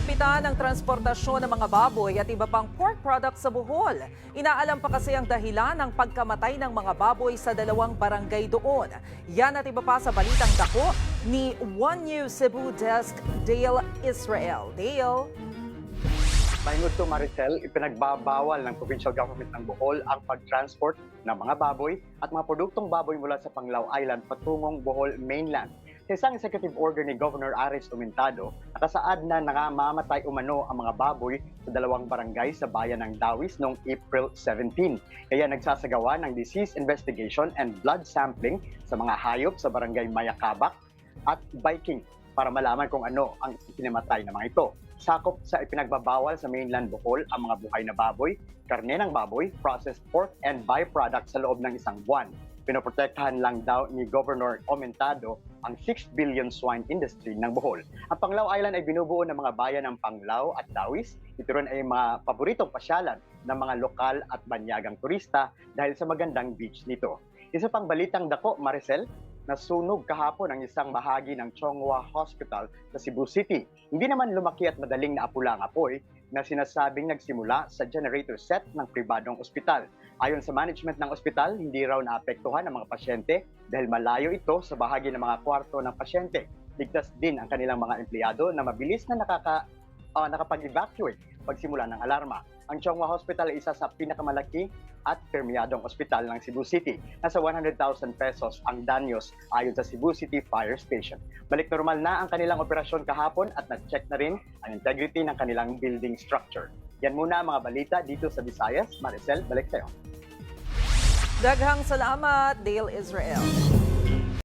Hinihigpitan ang transportasyon ng mga baboy at iba pang pork products sa Bohol. Inaalam pa kasi ang dahilan ng pagkamatay ng mga baboy sa dalawang barangay doon. Yan at iba pa sa balitang dako ni One News Cebu Desk Dale Israel. Dale? Mahingot to Maricel, ipinagbabawal ng provincial government ng Bohol ang pag-transport ng mga baboy at mga produktong baboy mula sa Panglao Island patungong Bohol mainland. Sa isang executive order ni Governor Aris Umentado, nakasaad na nakamamatay umano ang mga baboy sa dalawang barangay sa bayan ng Dawis noong April 17. Kaya nagsasagawa ng disease investigation and blood sampling sa mga hayop sa barangay Mayakabak at Viking para malaman kung ano ang pinamatay ng mga ito. Sakop sa ipinagbabawal sa mainland Bohol ang mga buhay na baboy, karne ng baboy, processed pork, and byproducts sa loob ng isang buwan. Pinoprotektahan lang daw ni Governor Omentado ang 6 billion swine industry ng Bohol. Ang Panglao Island ay binubuo ng mga bayan ng Panglao at Dawis. Ito rin ay mga paboritong pasyalan ng mga lokal at banyagang turista dahil sa magandang beach nito. Isa pang balitang dako, Maricel, nasunog kahapon ang isang bahagi ng Chonghua Hospital sa Cebu City. Hindi naman lumaki at madaling naapula ang apoy na sinasabing nagsimula sa generator set ng pribadong ospital. Ayon sa management ng ospital, hindi raw naapektuhan ang mga pasyente dahil malayo ito sa bahagi ng mga kwarto ng pasyente. Ligtas din ang kanilang mga empleyado na mabilis na nakaka, ah, nakapag-evacuate pagsimula ng alarma. Ang Chonghua Hospital ay isa sa pinakamalaki at permiyadong ospital ng Cebu City. Nasa 100,000 pesos ang danyos ayon sa Cebu City Fire Station. Balik normal na ang kanilang operasyon kahapon at na-check na rin ang integrity ng kanilang building structure. Yan muna ang mga balita dito sa Visayas. Maricel, balik sa'yo. Daghang salamat, Dale Israel.